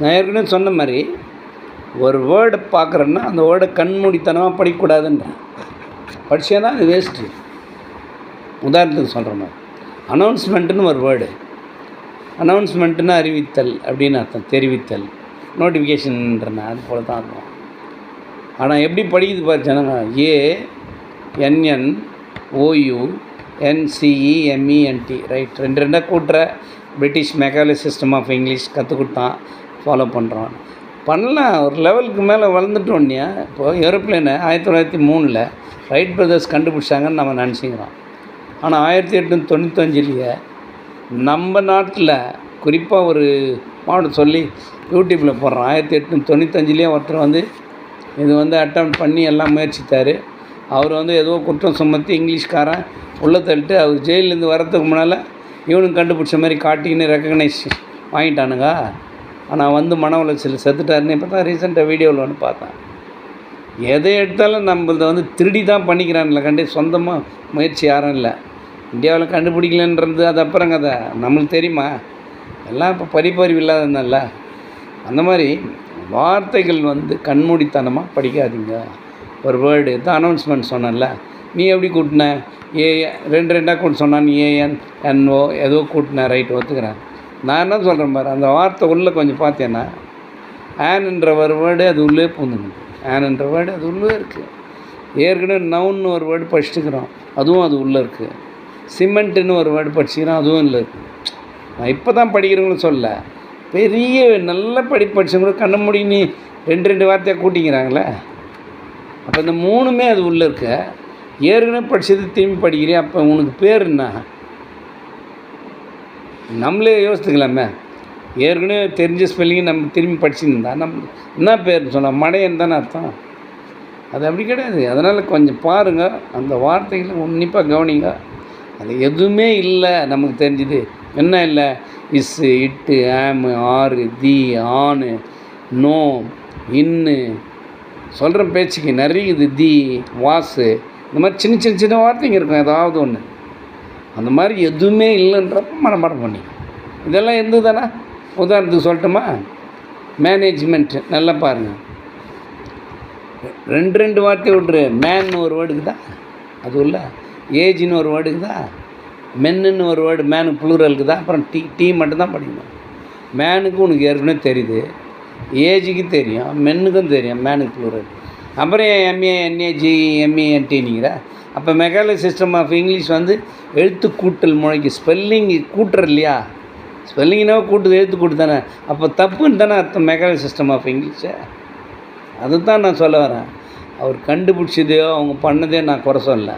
நான் ஏற்கனவே சொன்ன மாதிரி ஒரு வேர்டை பார்க்குறேன்னா அந்த வேர்டை கண்மூடித்தனமாக படிக்கக்கூடாதுன்றேன். படிச்சேன்னா அது வேஸ்ட்டு உதாரணத்துக்கு சொல்கிறேன் மாதிரி அனௌன்ஸ்மெண்ட்டுன்னு ஒரு வேர்டு அனௌன்ஸ்மெண்ட்டுன்னு அறிவித்தல் அப்படின்னு அர்த்தம் தெரிவித்தல். நோட்டிஃபிகேஷன்றன அது போல தான் இருக்கும். ஆனால் எப்படி படிக்குது பாரு ஜனங்க. ஏ என்என் ஓயு என்சிஇஎம்இஎன்டி ரைட் ரெண்டு ரெண்டாக கூட்டுற. British Macaulay system of English கற்றுக் கொடுத்தான். ஃபாலோ பண்ணுறோம் பண்ணலாம் ஒரு லெவலுக்கு மேலே வளர்ந்துட்டோன்னே இப்போது ஏரோப்ளேனை ஆயிரத்தி தொள்ளாயிரத்தி மூணில் ரைட் பிரதர்ஸ் கண்டுபிடிச்சாங்கன்னு நம்ம நினச்சிக்கிறோம். ஆனால் ஆயிரத்தி எட்நூற்றி தொண்ணூத்தஞ்சிலேயே நம்ம நாட்டில் குறிப்பாக ஒரு மாவட்டம் சொல்லி யூடியூப்பில் போடுறோம் ஆயிரத்தி எட்நூற்றி தொண்ணூத்தஞ்சுலேயே ஒருத்தர் வந்து இது வந்து அட்டம் பண்ணி எல்லாம் முயற்சித்தார். அவர் வந்து ஏதோ குற்றம் சுமத்தி இங்கிலீஷ்காரன் உள்ளே தள்ளிட்டு அவர் ஜெயிலேருந்து வரதுக்கு முன்னால் இவனுக்கு கண்டுபிடிச்ச மாதிரி காட்டிக்கின்னு ரெக்கக்னைஸ் வாங்கிட்டானுங்க. ஆனால் வந்து மன உளைச்சல் செத்துட்டாருன்னு இப்போ தான் ரீசெண்டாக வீடியோவில் ஒன்று பார்த்தேன். எதை எடுத்தாலும் நம்மளத வந்து திருடி தான் பண்ணிக்கிறான்ல கண்டி சொந்தமாக முயற்சி யாரும் இல்லை. இந்தியாவில் கண்டுபிடிக்கலன்றது அது அப்புறம் கதை. நம்மளுக்கு தெரியுமா? எல்லாம் இப்போ படிப்பறிவு இல்லாததுனால. அந்த மாதிரி வார்த்தைகள் வந்து கண்மூடித்தனமாக படிக்காதீங்க. ஒரு வேர்டு தான் அனௌன்ஸ்மெண்ட் சொன்னேன்ல. நீ எப்படி கூட்டின? ஏ ரெண்டு ரெண்டாக கூட்டு சொன்னான் ஏஎன் என்ஓ ஏதோ கூட்டின ரைட் ஒத்துக்கிறேன். நான் என்ன சொல்கிறேன் பாரு அந்த வார்த்தை உள்ளே கொஞ்சம் பார்த்தேன்னா ஆன்ன்ற ஒரு வேர்டு அது உள்ளே பூந்துங்க ஆன்ன்ற வேர்டு அது உள்ளே இருக்குது ஏற்கனவே நவுன்னு ஒரு வேர்டு படிச்சுக்கிறோம் அதுவும் அது உள்ளே இருக்குது சிமெண்ட்டுன்னு ஒரு வேர்டு படிச்சுக்கிறோம் அதுவும் இல்லை நான் இப்போ தான் படிக்கிறவங்களும் சொல்ல பெரிய நல்ல படி படித்தவங்களும் கண்ண மூடி நீ ரெண்டு ரெண்டு வார்த்தையாக கூட்டிங்கிறாங்களே அப்போ இந்த மூணுமே அது உள்ளே இருக்க. ஏற்கனவே படித்தது திரும்பி படிக்கிறேன் அப்போ உனக்கு பேர் என்ன? நம்மளே யோசித்துக்கலாமே. ஏற்கனவே தெரிஞ்ச ஸ்பெல்லிங் நம்ம திரும்பி படிச்சுருந்தா நம்ம என்ன பேர்னு சொன்னால் மடையன் தானே அர்த்தம். அது அப்படி கிடையாது. அதனால் கொஞ்சம் பாருங்கள் அந்த வார்த்தைகளை உன்னிப்பாக கவனிங்க. அது எதுவுமே இல்லை நமக்கு தெரிஞ்சுது. என்ன இல்லை? இஸ்ஸு இட்டு ஆமு ஆறு தி ஆணு நோ இன்னு சொல்கிற பேச்சுக்கு நிறைய இது தி வாசு இந்த மாதிரி சின்ன சின்ன சின்ன வார்த்தைங்க இருக்கும் ஏதாவது ஒன்று அந்த மாதிரி எதுவுமே இல்லைன்றப்ப மனப்பாடம் பண்ணி இதெல்லாம் எந்த தானே உதாரணத்துக்கு சொல்லட்டுமா? மேனேஜ்மெண்ட்டு நல்லா பாருங்கள் ரெண்டு ரெண்டு வார்த்தை விட்ரு மேன்னு ஒரு வேர்டுக்கு தான் அது இல்லை ஏஜ்னு ஒரு வேர்டுக்கு தான் மென்னுன்னு ஒரு வேர்டு மேனு ப்ளூரலுக்கு தான் அப்புறம் டீ டீ மட்டும்தான் படிக்கணும். மேனுக்கு உனக்கு ஏற்கனவே தெரியுது. ஏஜுக்கு தெரியும். மென்னுக்கும் தெரியும். மேனுக்கு ப்ளூரல் அப்புறம் எம்ஏ என்ஏஜி எம்ஏஎன்டினிங்கிற அப்போ மெக்காலே சிஸ்டம் ஆஃப் இங்கிலீஷ் வந்து எழுத்து கூட்டல் முறைக்கு ஸ்பெல்லிங் கூட்டுற இல்லையா? ஸ்பெல்லிங்னா கூட்டுது எழுத்து கூட்டு தானே. அப்போ தப்புன்னு தானே அர்த்தம் மெக்காலே சிஸ்டம் ஆஃப் இங்கிலீஷை அதுதான் நான் சொல்ல வரேன். அவர் கண்டுபிடிச்சதையோ அவங்க பண்ணதே நான் குறை சொல்லலை.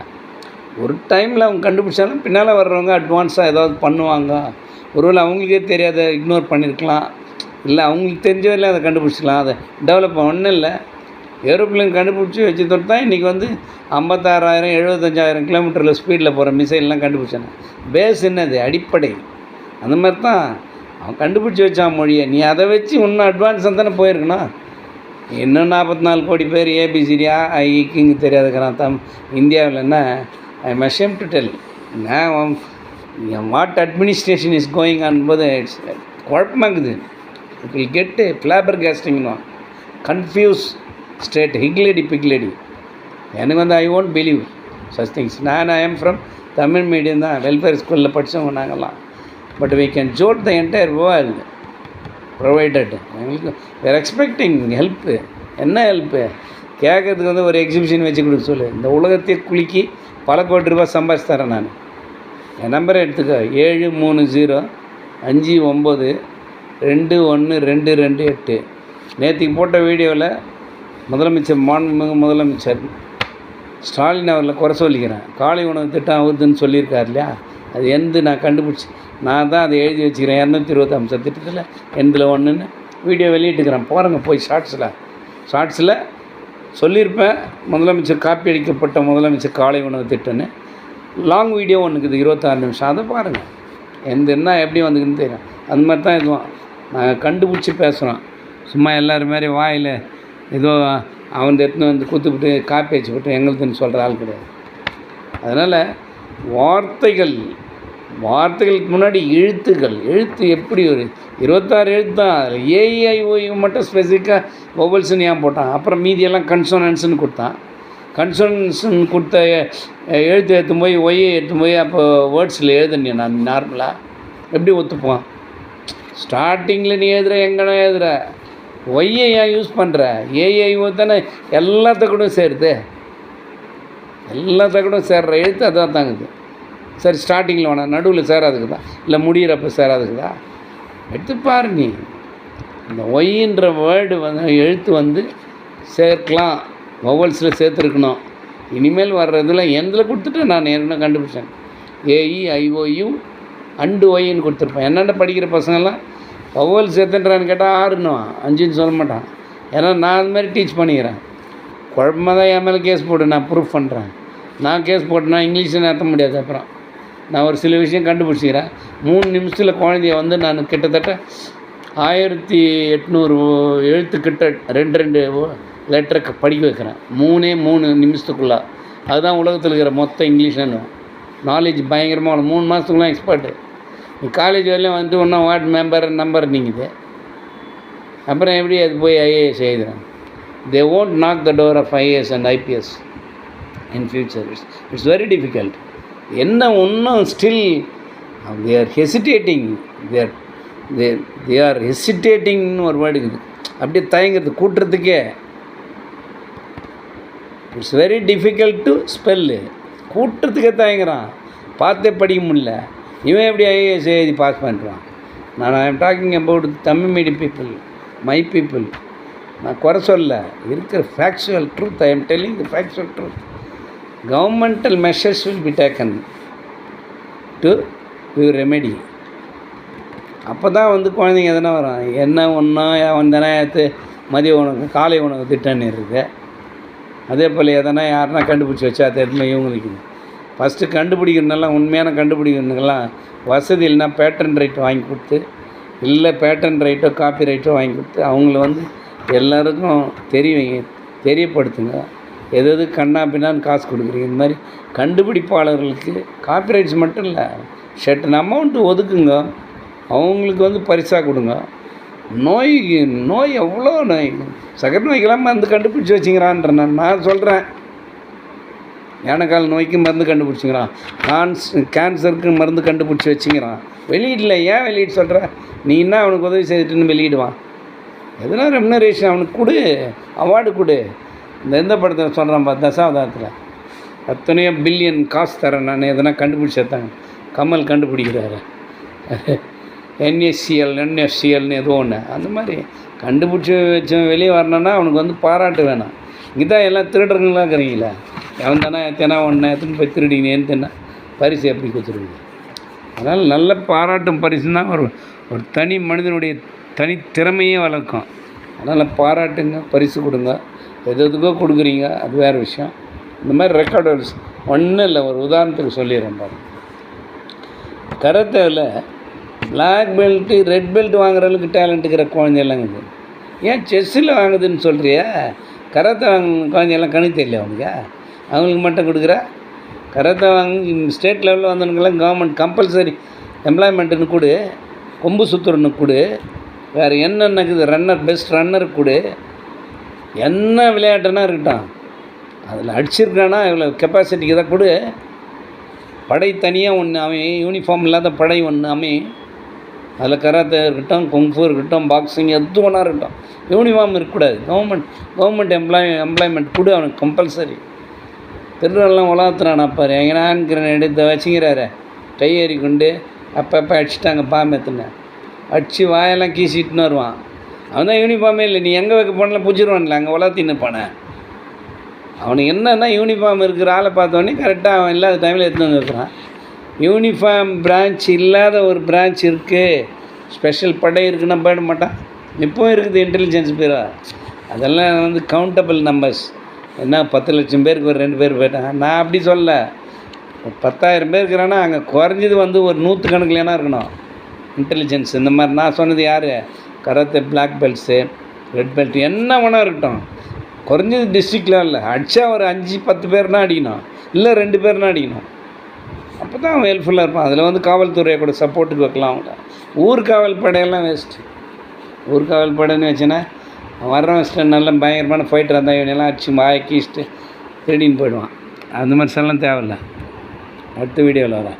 ஒரு டைமில் அவங்க கண்டுபிடிச்சாலும் பின்னால் வர்றவங்க அட்வான்ஸாக ஏதாவது பண்ணுவாங்க. ஒருவேளை அவங்களுக்கே தெரியாத இக்னோர் பண்ணியிருக்கலாம் இல்லை அவங்களுக்கு தெரிஞ்சதில்ல அதை கண்டுபிடிச்சிக்கலாம். அதை டெவலப் ஒன்றும் இல்லை. ஏரோப்ளைன் கண்டுபிடிச்சி வச்சு தொட்டு தான் இன்றைக்கி வந்து ஐம்பத்தாறாயிரம் எழுபத்தஞ்சாயிரம் கிலோமீட்டரில் ஸ்பீடில் போகிற மிசைல்லாம் கண்டுபிடிச்சானே பேஸ் என்னது? அடிப்படை. அந்த மாதிரி தான் அவன் கண்டுபிடிச்சி வச்சான் மொழியை. நீ அதை வச்சு இன்னும் அட்வான்ஸாக தானே போயிருக்கணும். இன்னும் நாற்பத்தி நாலு கோடி பேர் ஏபிசிடியா ஐக்கிங்க e, தெரியாதுக்கிறான் தம் இந்தியாவில் என்ன? ஐ மெஷம் டு டெல் நான் வாட் அட்மினிஸ்ட்ரேஷன் இஸ் கோயிங் ஆன்போது இட்ஸ் குழப்பமாக்குது. இட் வில் கெட்டு ஃப்ளாபர் கேஸ்டிங்னு கன்ஃபியூஸ் ஸ்டேட் ஹிக்லேடி பிக்லேடி எனக்கு வந்து I won't believe such things நான் I am from Tamil medium தான். வெல்ஃபேர் ஸ்கூலில் படித்தவங்க நாங்கள்லாம் but we can Zord the entire world provided எங்களுக்கு வேர் எக்ஸ்பெக்டிங் ஹெல்ப்பு என்ன ஹெல்ப்பு கேட்கறதுக்கு வந்து ஒரு எக்ஸிபிஷன் வச்சு கொடுக்க சொல்லு. இந்த உலகத்தை குலுக்கி பல கோடி ரூபாய் சம்பாதிச்சு தரேன் நான். என் நம்பரை எடுத்துக்கோ. ஏழு மூணு ஜீரோ அஞ்சு ஒம்பது ரெண்டு ஒன்று ரெண்டு ரெண்டு எட்டு. நேற்றுக்கு போட்ட வீடியோவில் முதலமைச்சர் மாண்புமிகு முதலமைச்சர் ஸ்டாலின் அவரில் குறை சொல்லிக்கிறேன். காலை உணவு திட்டம் வருதுன்னு சொல்லியிருக்கார் இல்லையா? அது எந்த நான் கண்டுபிடிச்சி நான் தான் அதை எழுதி வச்சுக்கிறேன். இரநூத்தி இருபத்தி அம்சம் திட்டத்தில் எந்தில் ஒன்றுன்னு வீடியோ வெளியிட்டுக்கிறேன். பாருங்கள் போய் ஷார்ட்ஸில். ஷார்ட்ஸில் சொல்லியிருப்பேன் முதலமைச்சர் காப்பி அடிக்கப்பட்ட முதலமைச்சர் காலை உணவு திட்டம்னு. லாங் வீடியோ ஒன்று இருக்குது இருபத்தாறு நிமிஷம். அதை பாருங்கள் எந்த என்ன எப்படி வந்துக்குன்னு தெரியும். அந்த மாதிரி தான் இதுவும். நாங்கள் கண்டுபிடிச்சி பேசுகிறோம் சும்மா எல்லோரும் மாதிரி வாயில் ஏதோ அவன் எடுத்துன்னு வந்து குத்துப்பிட்டு காப்பி வச்சு விட்டு எங்களுதுன்னு சொல்கிற ஆள் கிடையாது. அதனால் வார்த்தைகள் வார்த்தைகளுக்கு முன்னாடி எழுத்துக்கள் எழுத்து எப்படி ஒரு இருபத்தாறு எழுத்து தான் அதில் ஏஐஓயு மட்டும் ஸ்பெசிஃபிக்காக ஒவல்ஸ்னு ஏன் போட்டான்? அப்புறம் மீதியெல்லாம் கன்சோனன்ஸ்னு கொடுத்தான். கன்சோனன்ஸ்னு கொடுத்த எழுத்து எடுத்துன்னு போய் ஒய்யை எடுத்துன்னு போய் அப்போ வேர்ட்ஸில் எழுதுனே நான் நார்மலாக எப்படி ஒத்துப்போம்? ஸ்டார்டிங்கில் நீ எழுதுற எங்கன்னா எழுதுற? ஒய்யை ஏன் யூஸ் பண்ணுற ஏஐஓ தானே எல்லாத்துக்கூட சேருது. எல்லாத்துக்கூடும் சேர்ற எழுத்து அதான் தாங்குது. சரி ஸ்டார்டிங்கில் வேணாம் நடுவில் சேராதுக்கு தான் இல்லை முடியிறப்ப சேராதுக்கு தான் எடுத்து பாரு நீ. இந்த ஒய்ன்ற வேர்டு வந்து எழுத்து வந்து சேர்க்கலாம். வவல்ஸில் சேர்த்துருக்கணும். இனிமேல் வர்றதில் எந்தில் கொடுத்துட்டு நான் ஏற்கனவே கண்டுபிடிச்சேன்? ஏஇ ஐஓயு அண்டு ஒய்ன்னு கொடுத்துருப்பேன். என்னென்ன படிக்கிற பசங்கள்லாம்? வவல் சேர்த்துன்றான்னு கேட்டால் ஆறுன்னுவான் அஞ்சுன்னு சொல்ல மாட்டான். ஏன்னா நான் அது மாதிரி டீச் பண்ணிக்கிறேன். குழப்பமாக தான் என் மேலே கேஸ் போடு நான் ப்ரூஃப் பண்ணுறேன் நான் கேஸ் போட்டேன்னா இங்கிலீஷில் நடத்த முடியாது அப்புறம். நான் ஒரு சில விஷயம் கண்டுபிடிச்சிக்கிறேன். மூணு நிமிஷத்தில் குழந்தைய வந்து நான் கிட்டத்தட்ட ஆயிரத்தி எட்நூறு எழுத்துக்கிட்ட ரெண்டு ரெண்டு லெட்டருக்கு படிக்க வைக்கிறேன். மூணே மூணு நிமிஷத்துக்குள்ளே. அதுதான் உலகத்தில் இருக்கிற மொத்த இங்கிலீஷ்னு. நாலேஜ் பயங்கரமாக மூணு மாதத்துக்குலாம் எக்ஸ்பர்ட்டு காலேஜ் வரலையும் வந்து இன்னும் வார்டு மெம்பர் நம்பர் நீங்குது. அப்புறம் எப்படி அது போய் ஐஏஎஸ் எழுதுறேன் they won't knock the door of IAS and IPS in future it's it's very difficult என்ன ஒன்றும் still they are hesitating their they they are ஹெசிடேட்டிங்னு ஒரு வேர்டு இருக்குது. அப்படியே தயங்குறது கூட்டுறதுக்கே. It's very difficult to spell கூட்டுறதுக்கே தயங்குறான். பார்த்தே படிக்க முடியல. இவன் எப்படி ஐஏஎஸ் எழுதி பாஸ் பண்ணுறான் நான் I am talking about Tamil medium people my people நான் குறை சொல்ல இருக்கிற factual truth I am telling the factual truth governmental measures will be taken to you remedy அப்போ தான் வந்து குழந்தைங்க எதனா வரும்? என்ன ஒன்றா வந்தனா ஏற்று மதிய உணவு காலை உணவு திட்டம்னு இருக்குது அதே போல் எதனா யாருன்னா கண்டுபிடிச்சி வச்சா அதை இவங்களுக்கு ஃபஸ்ட்டு கண்டுபிடிக்கிறதுனால உண்மையான கண்டுபிடிக்கிறதுக்கெல்லாம் வசதி இல்லைன்னா பேட்டன் ரைட் வாங்கி கொடுத்து இல்லை பேட்டன் ரைட்டோ காப்பி ரைட்டோ வாங்கி கொடுத்து அவங்கள வந்து எல்லாருக்கும் தெரிய தெரியப்படுத்துங்க. எது எது கண்ணா பின்னான்னு காசு கொடுக்குறீங்க. இந்த மாதிரி கண்டுபிடிப்பாளர்களுக்கு காப்பிரைட்ஸ் மட்டும் இல்லை ஷர்டன் அமௌண்ட்டு ஒதுக்குங்க. அவங்களுக்கு வந்து பரிசாக கொடுங்க. நோய் நோய் எவ்வளோ நோய்? சகர் நோய்க்கெல்லாம் மருந்து கண்டுபிடிச்சி வச்சுங்கிறான்ற நான் நான் சொல்கிறேன் யானைக்கால் நோய்க்கு மருந்து கண்டுபிடிச்சிங்கிறான். கான்ஸ் கேன்சருக்கு மருந்து கண்டுபிடிச்சி வச்சுங்கிறான். வெளியிடல ஏன் வெளியிட சொல்கிற நீ என்ன அவனுக்கு உதவி செய்துட்டுன்னு வெளியிடுவான். எதனால் ரெம்னரேஷன் அவனுக்கு கொடு அவார்டு கொடு. இந்த எந்த படத்தை சொல்கிறான் பா தசாவதாரத்தில். அத்தனையோ பில்லியன் காசு தரேன் நான் எதனா கண்டுபிடிச்சி கமல் கண்டுபிடிக்கிறாரு. என்எஸ்சிஎல் என்எஃப்சிஎல்னு ஏதோ ஒன்று அந்த மாதிரி கண்டுபிடிச்சி வச்சவன் வெளியே வரணுன்னா அவனுக்கு வந்து பாராட்டு வேணாம். இங்கே தான் எல்லாம் திருடுறவங்களாம் இருக்கிறீங்களே. எவன் தானே எத்தனை ஒன்று எத்தனை போய் திருடினேன்னு தின்னா பரிசு எப்படி கொடுத்துருவீங்க? அதனால் நல்ல பாராட்டும் பரிசு தான் ஒரு ஒரு தனி மனிதனுடைய தனி திறமையே வளர்க்கும். அதனால் பாராட்டுங்க பரிசு கொடுங்க. எது எதுக்கோ கொடுக்குறீங்க அது வேறு விஷயம். இந்த மாதிரி ரெக்கார்டர்ஸ் ஒன்றும் இல்லை ஒரு உதாரணத்துக்கு சொல்லிடுறேன் பாருங்க கரத்தேவில் பிளாக் பெல்ட்டு ரெட் பெல்ட் வாங்குற அளவுக்கு டேலண்ட் இருக்கிற குழந்தையெல்லாம் ஏன் செஸ்ஸில் வாங்குதுன்னு சொல்கிறியா கரத்தை வாங்க குழந்தையெல்லாம் கணக்கு தெரியல அவனுக்கு அவங்களுக்கு மட்டும் கொடுக்குற? கராத்தே வாங்கி ஸ்டேட் லெவலில் வந்தவனுக்கெல்லாம் கவர்மெண்ட் கம்பல்சரி எம்ப்ளாய்மெண்ட்டுன்னு கொடு. கொம்பு சுத்துறன்னு கொடு. வேறு என்னென்ன இருக்குது? ரன்னர் பெஸ்ட் ரன்னருக்கு கொடு. என்ன விளையாட்டுனா இருக்கட்டும். அதில் அடிச்சிருக்கானா இவ்வளோ கெப்பாசிட்டிக்கு தான் கொடு. படை தனியாக ஒன்று அவன் யூனிஃபார்ம் இல்லாத படை ஒன்று அவன். அதில் கராத்தே இருக்கட்டும் குங்ஃபு இருக்கட்டும் பாக்ஸிங் எது ஒன்றா இருக்கட்டும். யூனிஃபார்ம் இருக்கக்கூடாது. கவர்மெண்ட் கவர்மெண்ட் எம்ப்ளாய் எம்ப்ளாய்மெண்ட் கொடு அவனுக்கு கம்பல்சரி திருடெல்லாம் உலகத்துறான் பாரு எங்கனான் கிரனேட் இதை வச்சுங்கிறாரு. கை ஏறி கொண்டு அப்பப்போ அடிச்சிட்டாங்க பாம்பேத்துன்னு அடித்து வாயெல்லாம் கீசிட்டுன்னு வருவான். அவன் தான் யூனிஃபார்மே இல்லை. நீ எங்கே வைக்க போனாலும் பிடிச்சிருவான்ல அங்கே உலகத்தின்னு போன அவனுக்கு என்னென்னா யூனிஃபார்ம் இருக்கிற ஆளை பார்த்தோன்னே கரெக்டாக அவன் இல்லாத டைமில் எடுத்துன்னு வந்துருக்கிறான் யூனிஃபார்ம் பிரான்ச் இல்லாத ஒரு பிரான்ச் இருக்குது ஸ்பெஷல் படை இருக்குன்னா போயிட மாட்டான். இப்போவும் இருக்குது இன்டெலிஜென்ஸ் பேரா அதெல்லாம் வந்து கவுண்டபிள் நம்பர்ஸ் என்ன பத்து லட்சம் பேருக்கு ஒரு ரெண்டு பேர் போயிட்டாங்க நான் அப்படி சொல்ல பத்தாயிரம் பேர் இருக்கிறேன்னா அங்கே குறைஞ்சது வந்து ஒரு நூற்று கணக்கில் இருக்கணும். இன்டெலிஜென்ஸ் இந்த மாதிரி நான் சொன்னது யார்? Karate black belts red belt என்ன வேணா இருக்கட்டும். குறைஞ்சது டிஸ்ட்ரிக்ட்லாம் இல்லை. அடித்தா ஒரு அஞ்சு பத்து பேர்னா அடிக்கணும். இல்லை ரெண்டு பேர்னா அடிக்கணும். அப்போ தான் அவன் ஹெல்ப்ஃபுல்லாக இருப்பான் அதில் வந்து காவல்துறையை கூட சப்போர்ட்டுக்கு வைக்கலாம் அவங்க ஊர் காவல் படையெல்லாம் வேஸ்ட்டு ஊர் காவல் படைன்னு வச்சுன்னா வர்றவன் வச்சுட்டு நல்ல பயங்கரமான ஃபைட்டர் இருந்தால் இவனெல்லாம் அடிச்சு வாக்கிச்சுட்டு திருடின்னு போயிடுவான். அந்த மாதிரி சொல்லலாம் தேவையில்ல. அடுத்த வீடியோவில் வரேன்